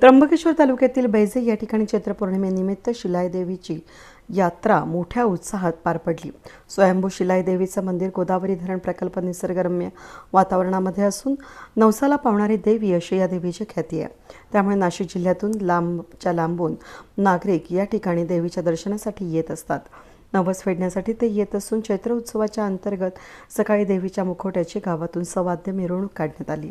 त्र्यंबकेश्वर तालुक्यातील बैजे या ठिकाणी चैत्रपौर्णिमेनिमित्त शिलाई देवीची यात्रा मोठ्या उत्साहात पार पडली. स्वयंभू शिलाई देवीचं मंदिर गोदावरी धरण प्रकल्प निसर्गरम्य वातावरणामध्ये असून नवसाला पावणारी देवी अशी या देवीची ख्याती आहे. त्यामुळे नाशिक जिल्ह्यातून लांबच्या लांबून नागरिक या ठिकाणी देवीच्या दर्शनासाठी येत असतात. नवस फेडण्यासाठी ते येत असून चैत्र उत्सवाच्या अंतर्गत सकाळी देवीच्या मुखवट्याची गावातून सवाद्य मिरवणूक काढण्यात आली.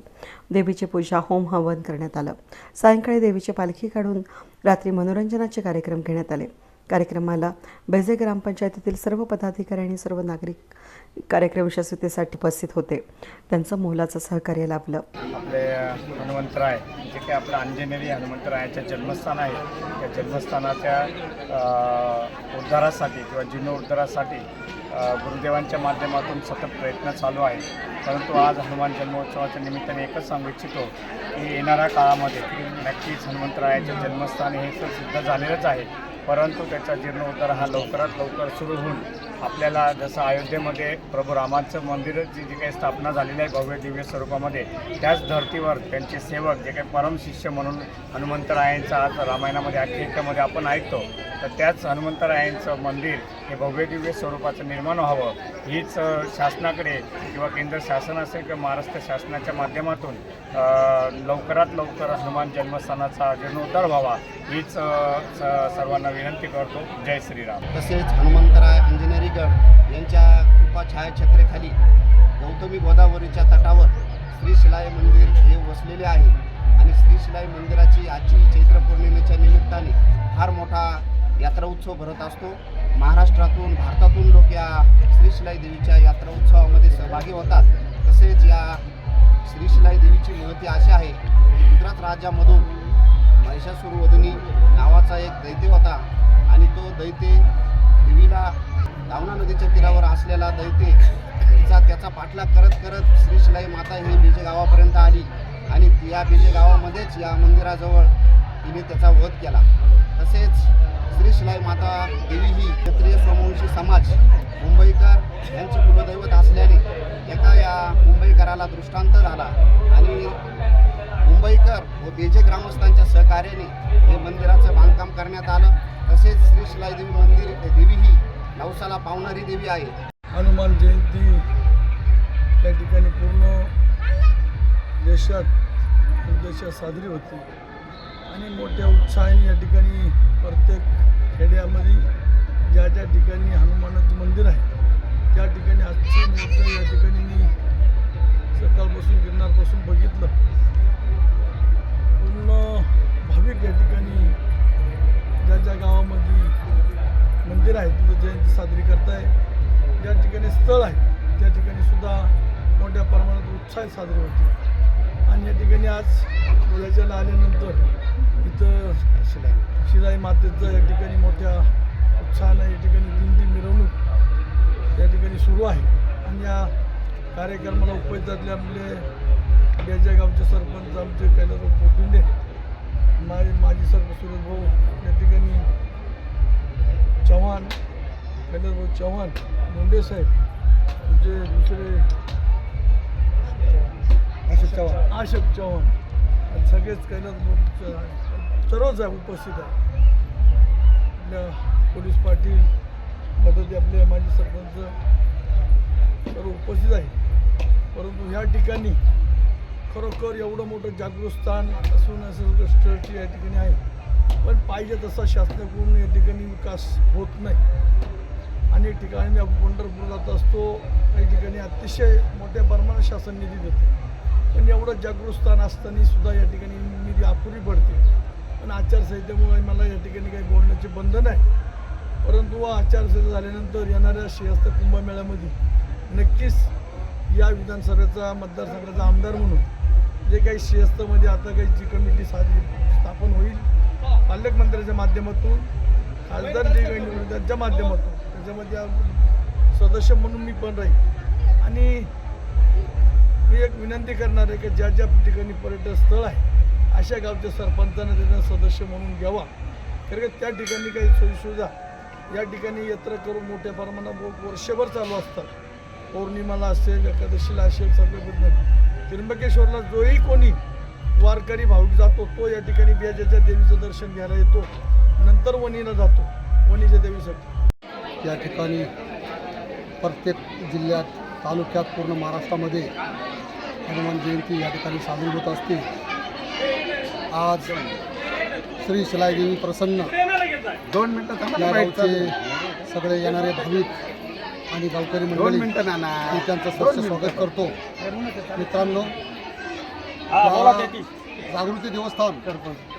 देवीची पूजा होम हवन करण्यात आलं. सायंकाळी देवीची पालखी काढून रात्री मनोरंजनाचे कार्यक्रम घेण्यात आले. कार्यक्रमाला बेजे ग्रामपंचायतीतील सर्व पदाधिकारी आणि सर्व नागरिक कार्यक्रम यशस्वीतेसाठी उपस्थित होते. त्यांचं मोलाचं सहकार्य लाभलं. आपले हनुमंतराय जे काही आपलं अंजनेरी हनुमंतरायाचं जन्मस्थान आहे त्या जन्मस्थानाच्या उद्धारासाठी किंवा जीर्णोद्धारासाठी गुरुदेवांच्या माध्यमातून सतत प्रयत्न चालू आहे परंतु आज हनुमान जन्मोत्सवाच्या निमित्ताने एकच सांगू इच्छितो की येणाऱ्या काळामध्ये नक्कीच हनुमंतरायाचे जन्मस्थान हे सिद्ध झालेलंच आहे. परंतु त्याचा जीर्णोद्धार हा लवकरात लवकर सुरू होऊन आपल्याला जसं अयोध्येमध्ये प्रभू रामाचं मंदिर जी जी काही स्थापना झालेली आहे भव्य दिव्य स्वरूपामध्ये त्याच धर्तीवर त्यांचे सेवक जे काही परम शिष्य म्हणून हनुमंतरायांचा आज रामायणामध्ये आख्यायिकेमध्ये आपण ऐकतो तर त्याच हनुमंतरायांचं मंदिर हे भव्य दिव्य स्वरूपाचं निर्माण व्हावं हीच शासनाकडे किंवा केंद्र शासन असेल किंवा महाराष्ट्र शासनाच्या माध्यमातून लवकरात लवकर हनुमान जन्मस्थानाचा जीर्णोद्धार व्हावा हीच स- सर्वांना विनंती करतो. जय श्रीराम. तसेच हनुमंतराय अंजनेरीगड यांच्या कृपा छायाछत्रेखाली गौतमी गोदावरीच्या तटावर श्री शिलाई मंदिर हे वसलेले आहे आणि श्री शिलाई मंदिराची आजची चैत्र पौर्णिमेच्या निमित्ताने फार मोठा यात्रा उत्सव भरत असतो. महाराष्ट्रातून भारतातून लोक या श्रीशिलाई देवीच्या यात्रा उत्सवामध्ये सहभागी होतात. तसेच या श्रीशिलाई देवीची महती अशी आहे गुजरात राज्यामधून महिषासूर वदनी नावाचा एक दैत्य होता आणि तो दैत्य देवीला दावणा नदीच्या तीरावर असलेला दैत्य तिचा त्याचा पाठलाग करत करत श्रीशिलाई माता ही बीजे गावापर्यंत आली आणि या बीजे गावामध्येच या मंदिराजवळ तिने त्याचा वध केला. तसेच श्री शिलाई माता देवी ही क्षत्रिय सोमवंशी समाज मुंबईकर यांचे कुलदैवत असल्याने एका या मुंबईकराला दृष्टांत झाला. आणि मुंबईकर व बेजे ग्रामस्थांच्या सहकार्याने हे मंदिराचं बांधकाम करण्यात आलं. तसेच श्री शिलाई देवी मंदिर देवी ही नवसाला पावणारी देवी आहे. हनुमान जयंती त्या ठिकाणी पूर्ण देशात देशात साजरी होते. आणि मोठ्या उत्साहाने या ठिकाणी प्रत्येक खेड्यामध्ये ज्या ज्या ठिकाणी हनुमानाचं मंदिर आहे त्या ठिकाणी आजची मोठं या ठिकाणी मी सकाळपासून गिरणारपासून बघितलं. पूर्ण भाविक या ठिकाणी ज्या ज्या गावामध्ये मंदिर आहे तिथं जयंती साजरी करताय. ज्या ठिकाणी स्थळ आहे त्या ठिकाणी सुद्धा मोठ्या प्रमाणात उत्साह साजरे होते. आणि या ठिकाणी आज याच्याला आल्यानंतर इथं शिलाई शिलाई मातेचं या ठिकाणी मोठ्या उत्साहानं या ठिकाणी दिंडी मिरवणूक या ठिकाणी सुरू आहे. आणि या कार्यक्रमाला उपस्थितातले आपले याच्या गावचे सरपंच आमचे कैलासभाऊ पोटिंडे माझे माजी सरपंच सुरेश भाऊ या ठिकाणी चव्हाण कैलासभाऊ चव्हाण मुंडे साहेब तुमचे दुसरे अशोक चव्हाण. अशोक चव्हाण. आणि सगळेच कैलास सर्वच आहे उपस्थित आहे. आपल्या पोलीस पाटील मदती आपले माजी सरपंच सर्व उपस्थित आहे. परंतु ह्या ठिकाणी खरोखर एवढं मोठं जागृत स्थान असून असं स्ट्रक्चर या ठिकाणी आहे. पण पाहिजे तसा शासनाकडून या ठिकाणी विकास होत नाही. अनेक ठिकाणी मी पंढरपूर जात असतो. काही ठिकाणी अतिशय मोठ्या प्रमाणात शासन निधी देते. पण एवढं जागृत स्थान असताना सुद्धा या ठिकाणी मी अपुरी पडते. पण आचारसंहितेमुळे मला या ठिकाणी काही बोलण्याचे बंधन आहे. परंतु आचारसंहिता झाल्यानंतर येणाऱ्या श्रेयस्थ कुंभमेळ्यामध्ये नक्कीच या विधानसभेचा मतदारसंघाचा आमदार म्हणून जे काही श्रेयस्थमध्ये म्हणजे आता काही जी कमिटी साधी स्थापन होईल पालकमंत्र्याच्या माध्यमातून खासदार जे काही निवडून त्यांच्या माध्यमातून. त्याच्यामध्ये सदस्य म्हणून मी पण राहील. आणि मी एक विनंती करणार आहे की ज्या ज्या ठिकाणी पर्यटन स्थळ आहे अशा गावच्या सरपंचांना त्यांना सदस्य म्हणून घ्यावा. कारण की त्या ठिकाणी काही सोयीसुविधा या ठिकाणी यात्रा करून मोठ्या प्रमाणात वर्षभर चालू असतात. पौर्णिमाला असेल एकादशीला असेल सगळे त्र्यंबकेश्वरला जोही कोणी वारकरी भाविक जातो तो या ठिकाणी बियाजाच्या देवीचं दर्शन घ्यायला येतो. नंतर वणीला जातो वणीच्या देवीसाठी. या ठिकाणी प्रत्येक जिल्ह्यात तालुक्यात पूर्ण महाराष्ट्रामध्ये हनुमान जयंती या ठिकाणी साजरी होत असते आज श्री शिलाईदेवी प्रसन्न दोन मिनिटं या गावचे. सगळे येणारे भाविक आणि गावकरी दोन मंडळी मी त्यांचं सहर्ष. स्वागत करतो मित्रांनो हा. जागृती देवस्थान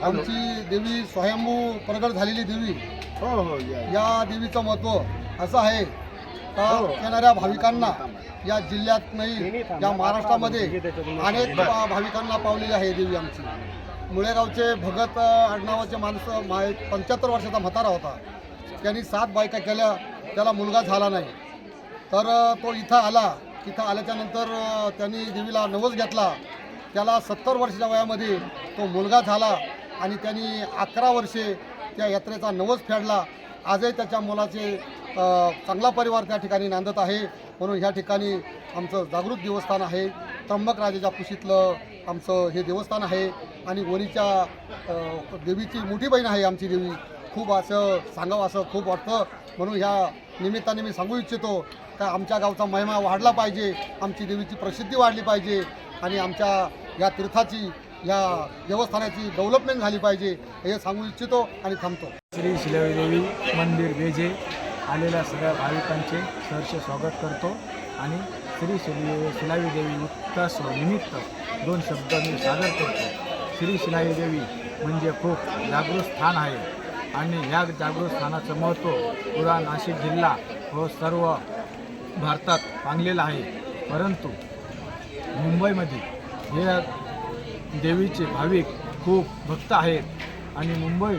आमची देवी स्वयंभू प्रगट झालेली देवी हो हो या, देवीचं महत्त्व असं आहे हो. येणाऱ्या भाविकांना या जिल्ह्यात नाही या महाराष्ट्रामध्ये अनेक भाविकांना पावलेली आहे देवी आमची. मुळेगावचे भगत आडनावाचे माणसं मा पंच्याहत्तर वर्षाचा म्हातारा होता. त्यांनी सात बायका केल्या त्याला मुलगा झाला नाही. तर तो इथं आला. इथं आल्याच्यानंतर त्यांनी देवीला नवस घेतला. त्याला सत्तर वर्षाच्या वयामध्ये तो मुलगा झाला आणि त्यांनी अकरा वर्षे त्या यात्रेचा नवस फेडला. आजही त्याच्या मुलाचे चांगला परिवार त्या ठिकाणी नांदत आहे. म्हणून ह्या ठिकाणी आमचं जागृत देवस्थान आहे. त्र्यंबक राजाच्या कुशीतलं आमचं हे देवस्थान आहे. आणि वणीच्या देवीची मोठी बहीण आहे आमची देवी. खूप असं सांगावं असं खूप वाटतं. म्हणून ह्या निमित्ताने मी सांगू इच्छितो का आमच्या गावचा महिमा वाढला पाहिजे. आमची देवीची प्रसिद्धी वाढली पाहिजे. आणि आमच्या या तीर्थाची या देवस्थानाची डेव्हलपमेंट झाली पाहिजे. हे सांगू इच्छितो आणि थांबतो. श्री शिलादेवी मंदिर वेजे आलेल्या सगळ्या भाविकांचे सहर्ष स्वागत करतो आणि श्री शिली शिलावी देवी उत्सव निमित्त दोन शब्द मी सादर करतो. श्री शिलावी देवी म्हणजे खूप जागृत स्थान आहे आणि ह्या जागृत स्थानाचं महत्त्व पुरा नाशिक जिल्हा व सर्व भारतात पांगलेलं आहे. परंतु मुंबईमध्ये हे देवीचे भाविक खूप भक्त आहेत. आणि मुंबई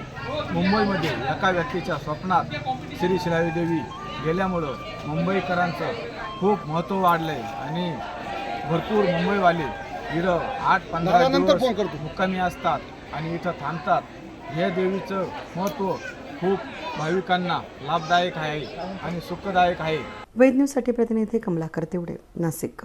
मुंबईमध्ये एका व्यक्तीच्या स्वप्नात श्री शिलावी देवी गेल्यामुळं मुंबईकरांचं खूप महत्त्व वाढलं आहे आणि भरपूर मुंबईवाले इथं आठ पंधरा दिवस. मुक्कामी असतात आणि इथं थांबतात. हे देवीचं महत्त्व खूप भाविकांना लाभदायक आहे आणि सुखदायक आहे. वेद न्यूजसाठी प्रतिनिधी कमलाकर तेवडे नाशिक.